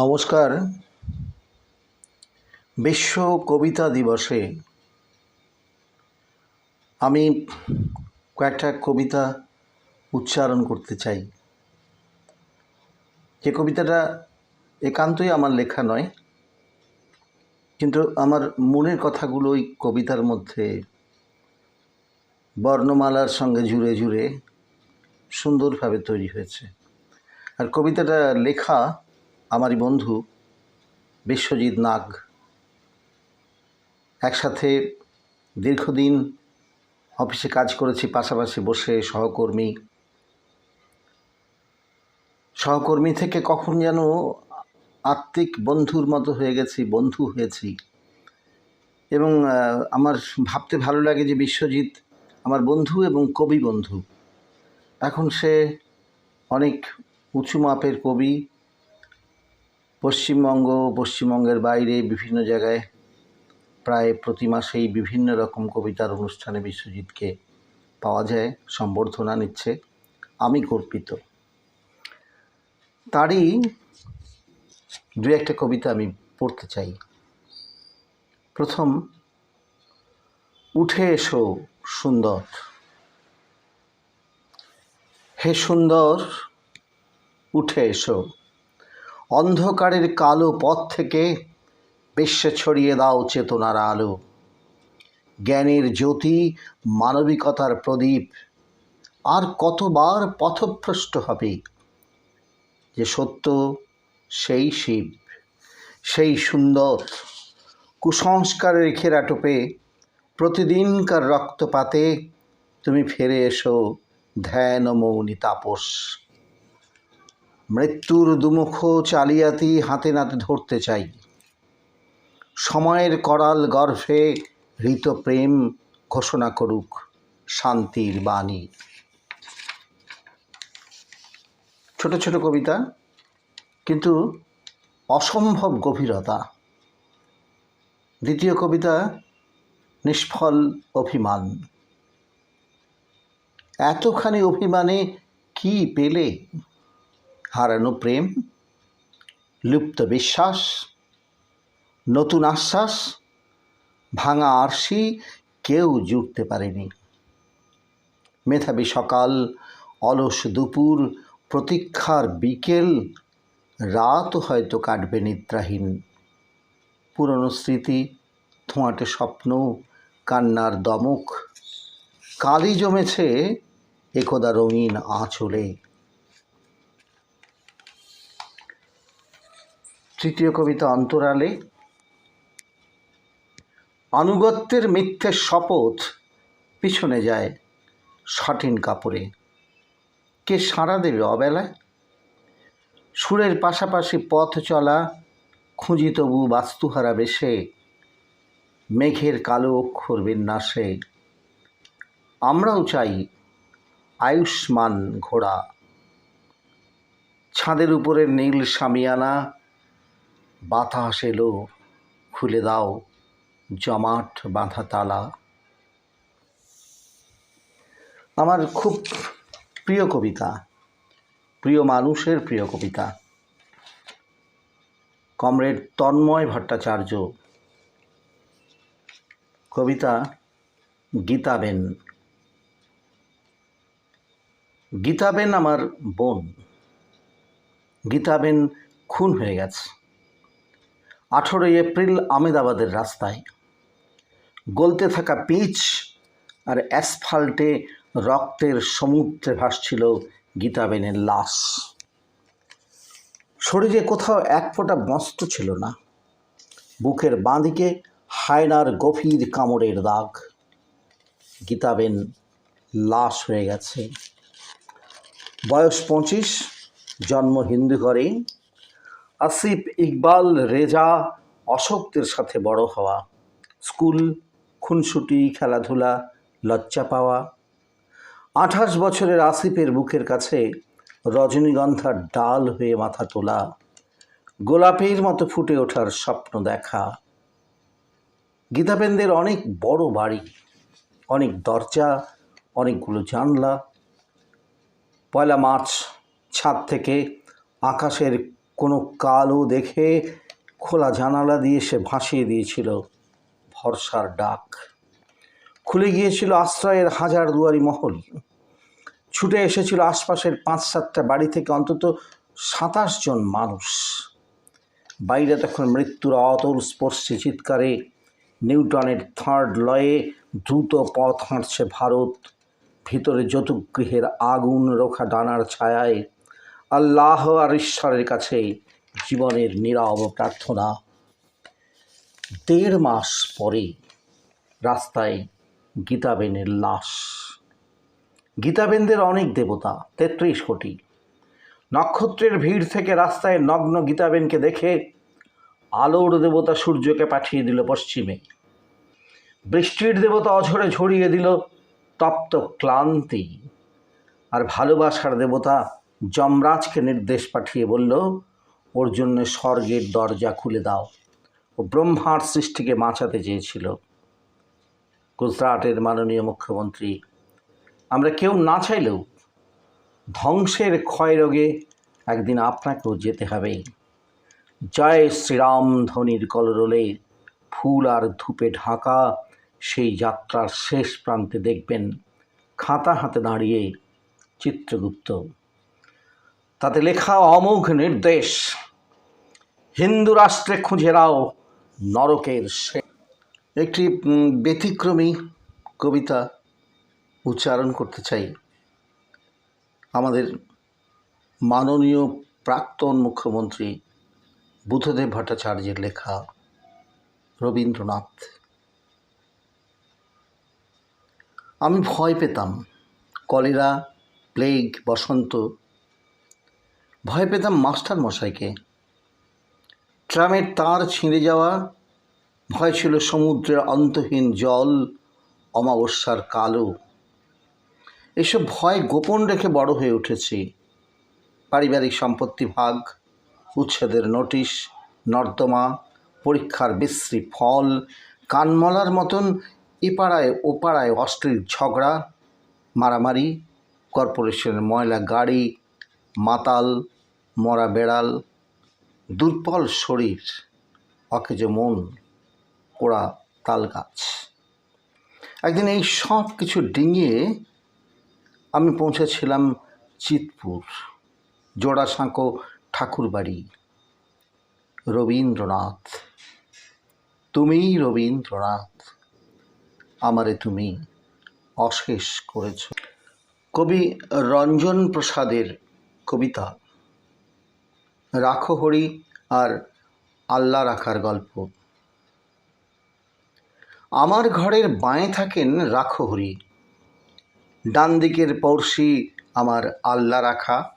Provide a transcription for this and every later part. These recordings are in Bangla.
নমস্কার। বিশ্ব কবিতা দিবসে আমি কয়েকটা কবিতা উচ্চারণ করতে চাই। যে কবিতাটা একান্তই আমার লেখা নয়, কিন্তু আমার মনের কথাগুলো ওই কবিতার মধ্যে বর্ণমালার সঙ্গে জুড়ে জুড়ে সুন্দরভাবে তৈরি হয়েছে। আর কবিতাটা লেখা আমারই বন্ধু বিশ্বজিৎ নাগ। একসাথে দীর্ঘদিন অফিসে কাজ করেছি, পাশাপাশি বসে সহকর্মী। সহকর্মী থেকে কখন যেন আত্মিক বন্ধুর মতো হয়ে গেছি, বন্ধু হয়েছি। এবং আমার ভাবতে ভালো লাগে যে বিশ্বজিৎ আমার বন্ধু এবং কবি বন্ধু। এখন সে অনেক উঁচু মাপের কবি পশ্চিমবঙ্গ, পশ্চিমবঙ্গের বাইরে বিভিন্ন জায়গায় প্রায় প্রতি মাসেই বিভিন্ন রকম কবিতার অনুষ্ঠানে বিশ্বজিৎকে পাওয়া যায়, সম্বর্ধনা নিচ্ছে আমি গর্বিত তারই দু একটা কবিতা আমি পড়তে চাই। প্রথম, উঠে এসো সুন্দর। হে সুন্দর, উঠে এসো। অন্ধকারের কালো পথ থেকে বিশ্বে ছড়িয়ে দাও চেতনার আলো। জ্ঞানের জ্যোতি মানবিকতার প্রদীপ। আর কতবার পথভ্রষ্ট হবে যে সত্য সেই শিব। সেই সুন্দর কুসংস্কারের ঘেরাটোপে প্রতিদিনকার রক্তপাতে তুমি ফিরে এসো ধ্যান মৌনী তাপস। মৃত্যুর দুমুখ চালিয়াতি হাতে নাতে ধরতে চাই। সময়ের করাল গর্ভে হৃত প্রেম ঘোষণা করুক শান্তির বাণী। ছোট ছোট কবিতা, কিন্তু অসম্ভব গভীরতা। দ্বিতীয় কবিতা, নিষ্ফল অভিমান। এতখানি অভিমানে কি পেলে? হারানো প্রেম, লুপ্ত বিশ্বাস, নতুন আশ্বাস, ভাঙা আরশি কেউ জুটতে পারেনি। মেধাবী সকাল, অলস দুপুর, প্রতীক্ষার বিকেল রাত হয়তো কাটবে নিদ্রাহীন। পুরনো স্মৃতি, ধোঁয়াটে স্বপ্ন, কান্নার দমক কালি জমেছে একদা রঙিন আঁচলে। তৃতীয় কবিতা অন্তরালে। আনুগত্যের মিথ্যে শপথ পিছনে যায় সঠিন কাপড়ে। কে সাড়া দেবে অবেলায়? সুরের পাশাপাশি পথ চলা, খুঁজি তবু বাস্তুহারা বেশে, মেঘের কালো অক্ষর বিন্যাসে। আমরাও চাই আয়ুষ্মান ঘোড়া। ছাদের উপরের নীল সামিয়ানা বাতাস এলো খুলে দাও জমাট বাঁধা তালা। আমার খুব প্রিয় কবিতা, প্রিয় মানুষের প্রিয় কবিতা। কমরেড তন্ময় ভট্টাচার্য কবিতা গীতাবেন। গীতাবেন আমার বোন। গীতাবেন খুন হয়ে গেছে। আঠেরোই এপ্রিল আমেদাবাদের রাস্তায়। গলতে থাকা পিচ আর অ্যাসফাল্টে রক্তের সমুদ্রে ভাসছিল গীতাবেনের লাশ। শরীরে কোথাও এক ফোঁটা মস্ত ছিল না। বুকের বাঁদিকে হায়নার গভীর কামড়ের দাগ। গীতাবেন লাশ হয়ে গেছে। বয়স পঁচিশ, জন্ম হিন্দু ঘরে আসিফ ইকবাল, রেজা, অশোকদের সাথে বড় হওয়া, স্কুল, খুনসুটি, খেলাধুলা, লজ্জা পাওয়া। আঠাশ বছরের আসিফের বুকের কাছে রজনীগন্ধার ডাল হয়ে মাথা তোলা, গোলাপের মতো ফুটে ওঠার স্বপ্ন দেখা। গীতাবেনদের অনেক বড় বাড়ি, অনেক দরজা, অনেকগুলো জানলা। পয়লা মার্চ ছাদ থেকে আকাশের কোনো কালো দেখে খোলা জানালা দিয়ে সে ভাসিয়ে দিয়েছিল ভরসার ডাক। খুলে গিয়েছিল আশ্রয়ের হাজার দুয়ারি মহল। ছুটে এসেছিল আশপাশের পাঁচ সাতটা বাড়ি থেকে অন্তত সাতাশ জন মানুষ। বাইরে তখন মৃত্যুর অতল স্পর্শী চিৎকারে নিউটনের থার্ড লয়ে দ্রুত পথ হাঁটছে ভারত। ভিতরে যতুগৃহের আগুন রোখা ডানার ছায়ায় আল্লাহ আর ঈশ্বরের কাছে জীবনের নীরব প্রার্থনা। দেড় মাস পরে রাস্তায় গীতাবেনের লাশ। গীতাবেনদের অনেক দেবতা, তেত্রিশ কোটি। নক্ষত্রের ভিড় থেকে রাস্তায় নগ্ন গীতাবেনকে দেখে আলোর দেবতা সূর্যকে পাঠিয়ে দিল পশ্চিমে। বৃষ্টির দেবতা অঝরে ঝরিয়ে দিল তপ্ত ক্লান্তি। আর ভালোবাসার দেবতা যমরাজকে নির্দেশ পাঠিয়ে বলল ওর জন্য স্বর্গের দরজা খুলে দাও। ও ব্রহ্মার সৃষ্টিকে বাঁচাতে চেয়েছিল। গুজরাটের মাননীয় মুখ্যমন্ত্রী, আমরা কেউ না চাইলেও ধ্বংসের ক্ষয় রোগে একদিন আপনাকেও যেতে হবে। জয় শ্রীরাম ধ্বনির কলরোলে ফুল আর ধূপে ঢাকা, সেই যাত্রার শেষ প্রান্তে দেখবেন খাতা হাতে দাঁড়িয়ে চিত্রগুপ্ত। তাতে লেখা অমোঘ নির্দেশ। হিন্দু রাষ্ট্রে খুঁজে নাও নরকের সে। একটি ব্যতিক্রমী কবিতা উচ্চারণ করতে চাই। আমাদের মাননীয় প্রাক্তন মুখ্যমন্ত্রী বুদ্ধদেব ভট্টাচার্যের লেখা রবীন্দ্রনাথ। আমি ভয় পেতাম, কলেরা, প্লেগ, বসন্ত ভয় পেতাম মাস্টার মশাইকে। ট্রামের তার ছিঁড়ে যাওয়া, ভয় ছিল সমুদ্রের অন্তহীন জল, অমাবস্যার কালো। এসব ভয় গোপন রেখে বড় হয়ে উঠেছি। পারিবারিক সম্পত্তি ভাগ, উচ্ছেদের নোটিশ, নর্দমা, পরীক্ষার বিশ্রী ফল, কানমলার মতন এপাড়ায় ওপাড়ায় অশ্লীল ঝগড়া, মারামারি, কর্পোরেশনের ময়লা গাড়ি মাতাল, মরা বেড়াল, দুর্বল শরীর, অকেজ মন, পোড়া তাল গাছ। একদিন এই সব কিছু ডিঙিয়ে আমি পৌঁছেছিলাম চিতপুর, জোড়াসাঁকো ঠাকুরবাড়ি। রবীন্দ্রনাথ, তুমিই রবীন্দ্রনাথ, আমারে তুমি অশেষ করেছ। কবি রঞ্জন প্রসাদের কবিতা। রাখো হরি আর আল্লাহ রাখার গল্প। আমার ঘরের বাঁয়ে থাকেন রাখো হরি। ডান দিকের পড়শি আমার আল্লাহ রাখা।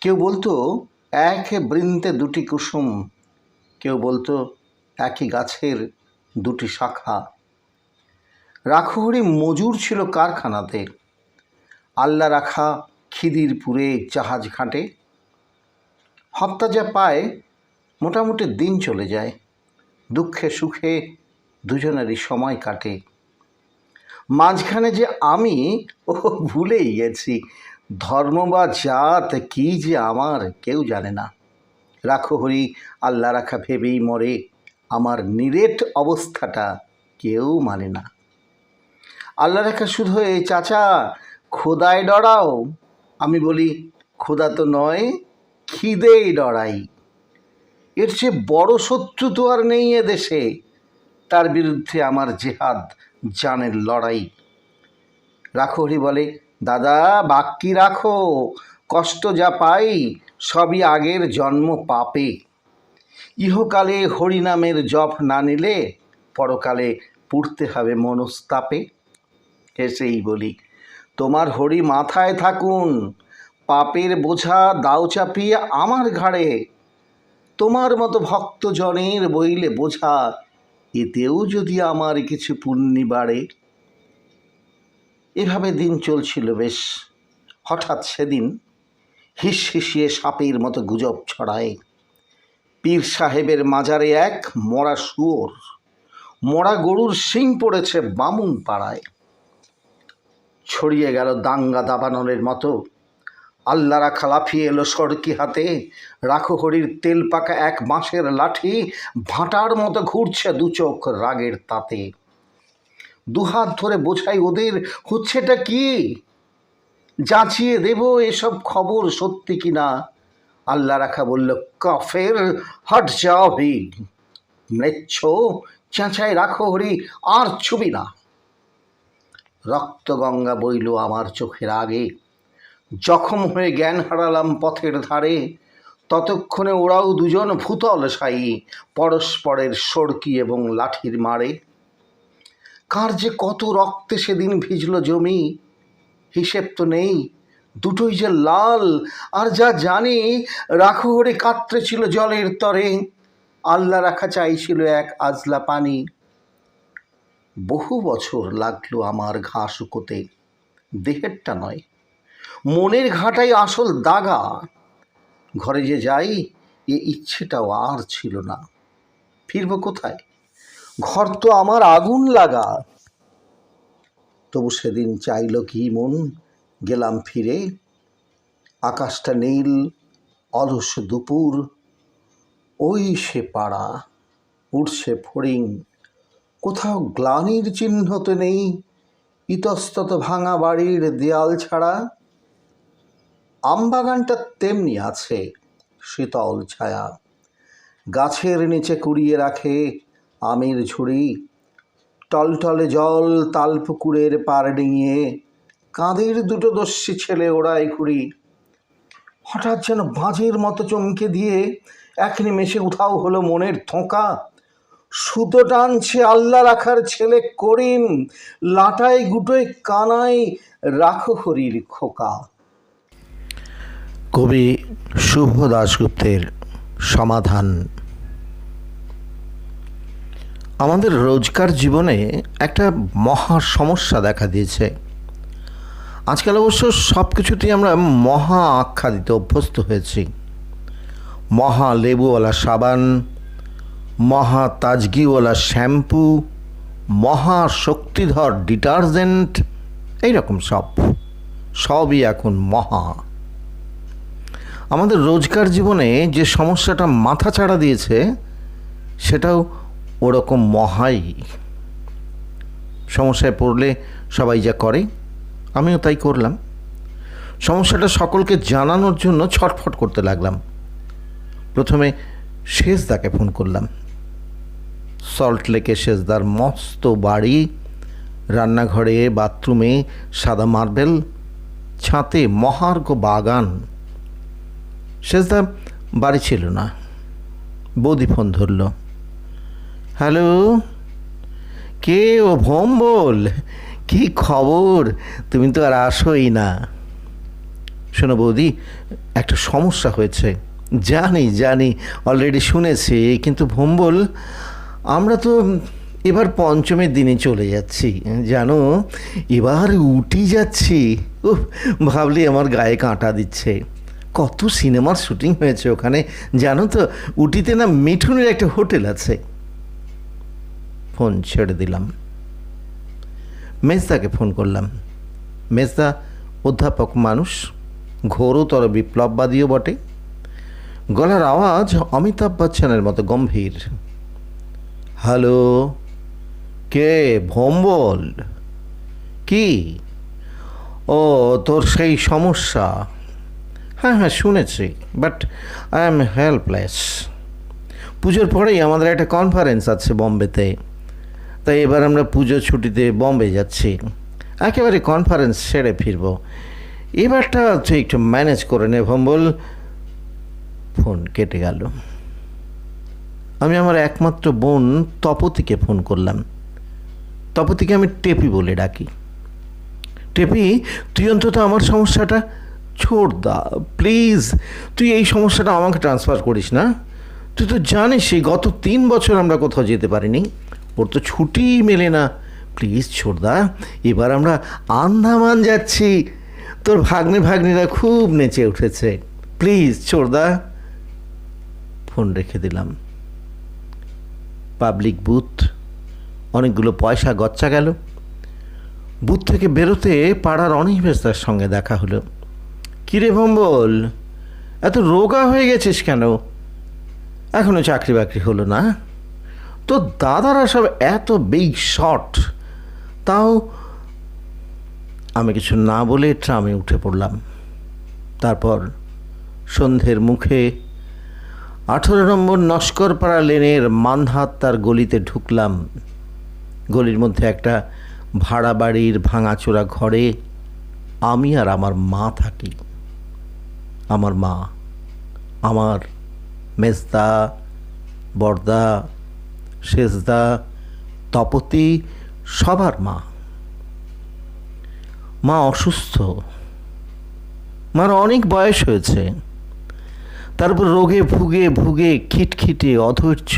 কেউ বলতো, এক বৃন্তে দুটি কুসুম। কেউ বলতো, একই গাছের দুটি শাখা। রাখহরি মজুর ছিল কারখানাতে। আল্লাহ রাখা খিদিরপুরে জাহাজ ঘাটে। হপ্তা যা পায়, মোটামুটি দিন চলে যায়। দুঃখে সুখে দুজনেরই সময় কাটে। মাঝখানে যে আমি, ও ভুলেই গেছি। ধর্ম বা জাত, কী যে আমার, কেউ জানে না। রাখো হরি, আল্লাহ রাখা ভেবেই মরে। আমার নিরেট অবস্থাটা কেউ মানে না। আল্লাহ রাখা শুধু এই চাচা, খোদায় ডরাও। আমি বলি, খোদা তো নয়, খিদেই ডরাই এর চেয়ে বড় শত্রু তো আর নেই দেশে। তার বিরুদ্ধে আমার জেহাদ, জানের লড়াই। রাখো, হরি বলে, দাদা বাক্যি রাখো। কষ্ট যা পাই, সবই আগের জন্ম পাপে। ইহকালে হরিনামের জপ না নিলে পরকালে পুড়তে হবে মনস্তাপে। হেসেই বলি তোমার হরি মাথায় থাকুন। পাপের বোঝা দাও চাপিয়ে আমার ঘাড়ে। তোমার মতো ভক্তজনের বইলে বোঝা, এতেও যদি আমার কিছু পুণ্যি বাড়ে। এভাবে দিন চলছিল বেশ। হঠাৎ সেদিন হিস হিসিয়ে সাপের মতো গুজব ছড়ায়। পীর সাহেবের মাজারে এক মরা শুয়োর, মরা গরুর শিং পড়েছে বামুন পাড়ায়। ছড়িয়ে গেল দাঙ্গা দাবানলের মতো। আল্লাহ রাখা লাফিয়ে এলো সড়কি হাতে। রাখো হরির তেল পাকা এক বাঁশের লাঠি। ভাটার মতো ঘুরছে দু চোখ রাগের তাতে। দুহাত ধরে বোঝাই ওদের হচ্ছেটা কি? যাচিয়ে দেব এসব খবর সত্যি কিনা আল্লাহ রাখা বলল, কফের, হট যাও ভিগ মৃচ্ছ চেঁচায় রাখো হরি, আর ছবি না। রক্তগঙ্গা বইল আমার চোখের আগে। জখম হয়ে জ্ঞান হারালাম পথের ধারে। ততক্ষণে ওরাও দুজন ভূতল সাই, পরস্পরের সড়কি এবং লাঠির মারে। কার যে কত রক্তে সেদিন ভিজল জমি, হিসেব তো নেই। দুটোই যে লাল, আর যা জানি রাখো হরে কাত্রে ছিল জলের তরে। আল্লাহ রাখা চাইছিল এক আজলা পানি। বহু বছর লাগল আমার ঘা শুকোতে। দেহেরটা নয়, মনের ঘাটাই আসল দাগা। ঘরে যে যাই, এ ইচ্ছেটাও আর ছিল না। ফিরব কোথায়? ঘর তো আমার আগুন লাগা। তবু সেদিন চাইল কি মন, গেলাম ফিরে। আকাশটা নীল, অলস দুপুর। ওই সে পাড়া উঠছে ফড়িং। কোথাও গ্লানির চিহ্ন তো নেই, ইতস্তত ভাঙা বাড়ির দেয়াল ছাড়া। আমবাগানটা তেমনি আছে, শীতল ছায়া। গাছের নিচে কুড়িয়ে রাখে আমের ঝুড়ি। টলটলে জল তাল পুকুরের পার ডিঙিয়ে কাঁধের দুটো দস্যি ছেলে ওড়ায় কুড়ি হঠাৎ যেন বাজের মতো চমকে দিয়ে এক নিমেষে উধাও হলো মনের থোঁকা। সুতো টানছে আল্লাহ রাখার ছেলে করিম, লাটায়, গুটোয়, কানায়, রাখো হরির খোকা। কবি শুভ দাশগুপ্তের সমাধান। আমাদের রোজকার জীবনে একটা মহা সমস্যা দেখা দিয়েছে। আজকাল অবশ্য সব কিছুতেই আমরা মহা আখ্যা দিতে অভ্যস্ত হয়েছি। মহা লেবুওয়ালা সাবান মহা তাজগিওয়ালা শ্যাম্পু মহা শক্তিধর ডিটারজেন্ট, এইরকম সব। সবই এখন মহা। আমাদের রোজকার জীবনে যে সমস্যাটা মাথা ছাড়া দিয়েছে, সেটাও ওরকম মহাই। সমস্যায় পড়লে সবাই যা করে, আমিও তাই করলাম। সমস্যাটা সকলকে জানানোর জন্য ছটফট করতে লাগলাম। প্রথমে শেষ শেষদাকে ফোন করলাম। সল্ট লেকে শেষদার মস্ত বাড়ি, রান্নাঘরে, বাথরুমে, সাদা মার্বেল, ছাতে মহার্ঘ বাগান। শেষদা বাড়ি ছিল না। বৌদি ফোন ধরল, হ্যালো, কে ও ভোম বল কি খবর? তুমি তো আর আসোই না। শোনো বৌদি, একটা সমস্যা হয়েছে। জানি জানি, অলরেডি শুনেছি, কিন্তু ভোম্বল আমরা তো এবার পঞ্চমের দিনে চলে যাচ্ছি, জানো? এবার উটি যাচ্ছি। উফ, ভাবলি আমার গায়ে কাঁটা দিচ্ছে। কত সিনেমার শুটিং হয়েছে ওখানে, জানো তো? উটিতে না মিঠুনের একটা হোটেল আছে। ফোন ছেড়ে দিলাম। মেজদাকে ফোন করলাম। মেজদা অধ্যাপক মানুষ, ঘোরতর বিপ্লববাদীও বটে। গলার আওয়াজ অমিতাভ বচ্চনের মতো গম্ভীর। হ্যালো কে? ভোম্বল। কি? ও, তোর সেই সমস্যা। হ্যাঁ হ্যাঁ শুনেছি বাট আই এম হেল্পলেস পুজোর পরেই আমাদের একটা কনফারেন্স আছে বম্বেতে। তাই এবার আমরা পুজো ছুটিতে বম্বে যাচ্ছি। একেবারে কনফারেন্স সেরে ফিরব। এবারটা তুই একটু ম্যানেজ করে নে ভম্বল। ফোন কেটে গেল। আমি আমার একমাত্র বোন তপতিকে ফোন করলাম। তপতিকে আমি টেপি বলে ডাকি। টেপি, তুই অন্তত আমার সমস্যাটা ছোড় দা, প্লিজ। তুই এই সমস্যাটা আমাকে ট্রান্সফার করিস না। তুই তো জানিসই গত তিন বছর আমরা কোথাও যেতে পারিনি। ওর তো ছুটিই মেলে না। প্লিজ ছোড়দা এবার আমরা আন্দামান যাচ্ছি। তোর ভাগ্নে ভাগ্নিরা খুব নেচে উঠেছে। প্লিজ ছোড়দা ফোন রেখে দিলাম। পাবলিক বুথ অনেকগুলো পয়সা গচ্চা গেল। বুথ থেকে বেরোতে পাড়ার অনিমেষদার সঙ্গে দেখা হলো। কিরে ভম্বল, এত রোগা হয়ে গেছিস কেন? এখনও চাকরি বাকরি হলো না? তো দাদারা সব এত বিগ শট তাও আমি কিছু না বলে ট্রামে উঠে পড়লাম। তারপর সন্ধ্যের মুখে আঠেরো নম্বর নস্করপাড়া লেনের মানহাত্তার গলিতে ঢুকলাম। গলির মধ্যে একটা ভাড়া বাড়ির ভাঙাচোরা ঘরে আমি আর আমার মা থাকি। আমার মা, আমার মেজদা, বর্দা শেষদা তপতি সবার মা। মা অসুস্থ। মার অনেক বয়স হয়েছে। তারপর রোগে ভুগে ভুগে খিটখিটে অধৈর্য।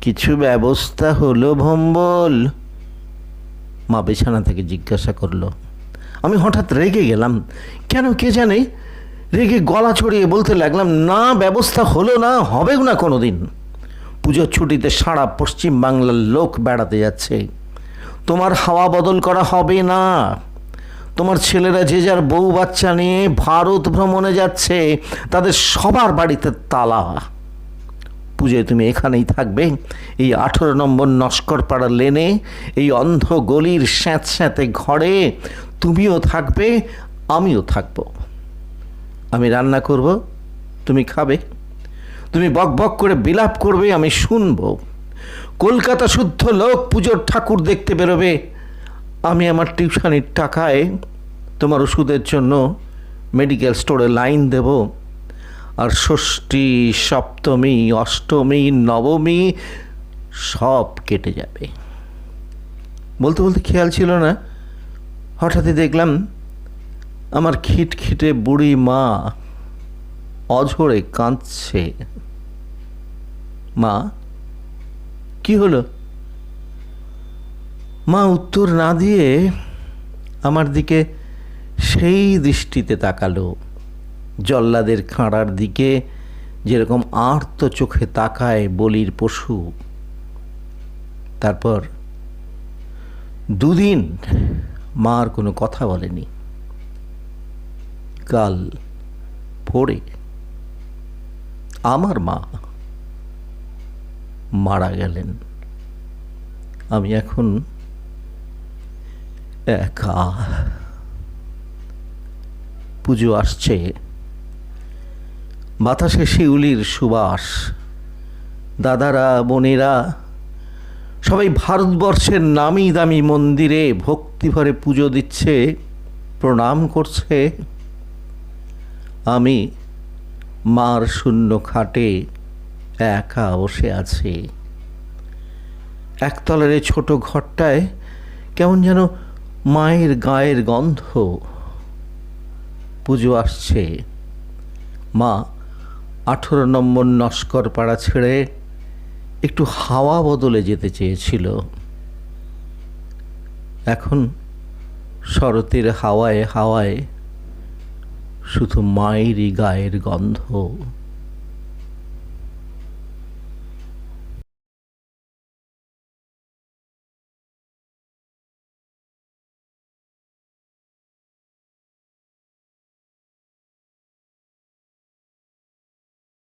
কিছু ব্যবস্থা হলো ভম্বল। মা বিছানা থেকে জিজ্ঞাসা করল, আমি হঠাৎ রেগে গেলাম। কেন কে জানে? রেগে গলা ছড়িয়ে বলতে লাগলাম, না, ব্যবস্থা হলো না হবেও না কোনো দিন পুজোর ছুটিতে সারা পশ্চিম বাংলার লোক বেড়াতে যাচ্ছে। তোমার হাওয়া বদল করা হবে না। তোমার ছেলেরা যে যার বউ বাচ্চা নিয়ে ভারত ভ্রমণে যাচ্ছে, তাদের সবার বাড়িতে তালা। পুজোয় তুমি এখানেই থাকবে। এই আঠেরো নম্বর নস্করপাড়া লেনে, এই অন্ধ গলির স্যাঁত স্যাঁতে ঘরে তুমিও থাকবে, আমিও থাকব। আমি রান্না করব, তুমি খাবে। তুমি বক বক করে বিলাপ করবে, আমি শুনব। কলকাতা শুদ্ধ লোক পুজোর ঠাকুর দেখতে বেরোবে আমি আমার টিউশনির টাকায় তোমার ওষুধের জন্য মেডিকেল স্টোরে লাইন দেব। আর ষষ্ঠী, সপ্তমী, অষ্টমী, নবমী সব কেটে যাবে। বলতে বলতে খেয়াল ছিল না। হঠাৎই দেখলাম আমার খিটখিটে বুড়ি মা অঝরে কাঁদছে। মা, কি হলো? মা, উত্তর না দিয়ে আমার দিকে সেই দৃষ্টিতে তাকালো। জল্লাদের খাঁড়ার দিকে যেরকম আর্ত চোখে তাকায় বলির পশু। তারপর, দুদিন মার কোনো কথা বলেনি। কাল ভোরে আমার মা মারা গেলেন। আমি এখন একা। পুজো আসছে। বাতাসে শিউলির সুবাস। দাদারা, বোনেরা, সবাই ভারতবর্ষের নামি দামি মন্দিরে ভক্তিভরে পুজো দিচ্ছে, প্রণাম করছে। আমি মার শূন্য খাটে একা বসে আছি। একতলার ছোট ঘরটায় কেমন যেন মায়ের গায়ের গন্ধ। পুজো আসছে। মা, আঠেরো নম্বর নস্কর পাড়া ছেড়ে একটু হাওয়া বদলে যেতে চেয়েছিল। এখন শরতের হাওয়ায় হাওয়ায় শুধু মায়েরই গায়ের গন্ধ।